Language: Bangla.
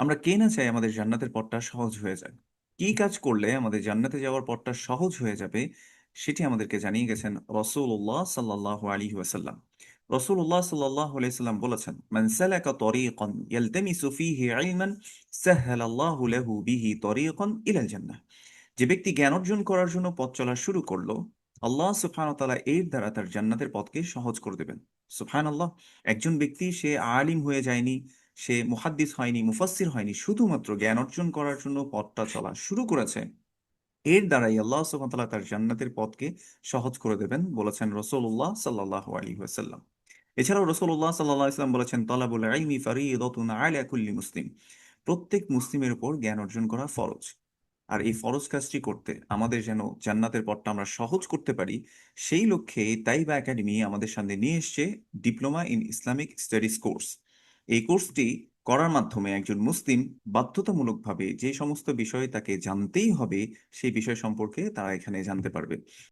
আমরা কে না চাই আমাদের জান্নাতের পথটা সহজ হয়ে যাক। কি কাজ করলে আমাদের জান্নাতে যাওয়ার পথটা সহজ হয়ে যাবে সেটি আমাদেরকে জানিয়ে গেছেন রসুল্লাহ সাল্লাহ আলী ওয়াসাল্লাম। রসুল্লাহ সাল্লাহ আলাইসাল্লাম বলেছেন, মান সালাকা তরিকান ইয়ালতামিসু ফীহি ইলমান সাহহালাল্লাহু লাহু বিহি তরিকান ইলাল জান্নাহ। যে ব্যক্তি জ্ঞান অর্জন করার জন্য পথ চলা শুরু করল, আল্লাহ সুবহানাহু তাআলা এর দ্বারা তার জান্নাতের পথকে সহজ করে দেবেন। সুবহানাল্লাহ, একজন ব্যক্তি সে আলিম হয়ে যায়নি সে মুহাদ্দিস হয়নি, মুফাসসির হয়নি, শুধুমাত্র জ্ঞান অর্জন করার জন্য পথটা চলা শুরু করেছে। এর দ্বারাই আল্লাহ সুবহানাহু তার জান্নাতের পথকে সহজ করে দেবেন বলেছেন রাসূলুল্লাহ সাল্লাল্লাহু আলাইহি ওয়াসাল্লাম। এছাড়াও রাসূলুল্লাহ সাল্লাল্লাহু আলাইহি ওয়াসাল্লাম বলেছেন, তালাবুল ইলমি ফারিদাতুন আলা কুল্লি মুসলিম। প্রত্যেক মুসলিমের উপর জ্ঞান অর্জন করা ফরজ। আর এই ফরজ কাজটি করতে আমাদের যেন জান্নাতের পথটা আমরা সহজ করতে পারি, সেই লক্ষ্যে তাইবা একাডেমি আমাদের সামনে নিয়ে এসছে diploma in Islamic studies course. এই কোর্সটি করার মাধ্যমে একজন মুসলিম বাধ্যতামূলকভাবে যে সমস্ত বিষয়ে তাকে জানতেই হবে, সেই বিষয় সম্পর্কে তারা এখানে জানতে পারবে।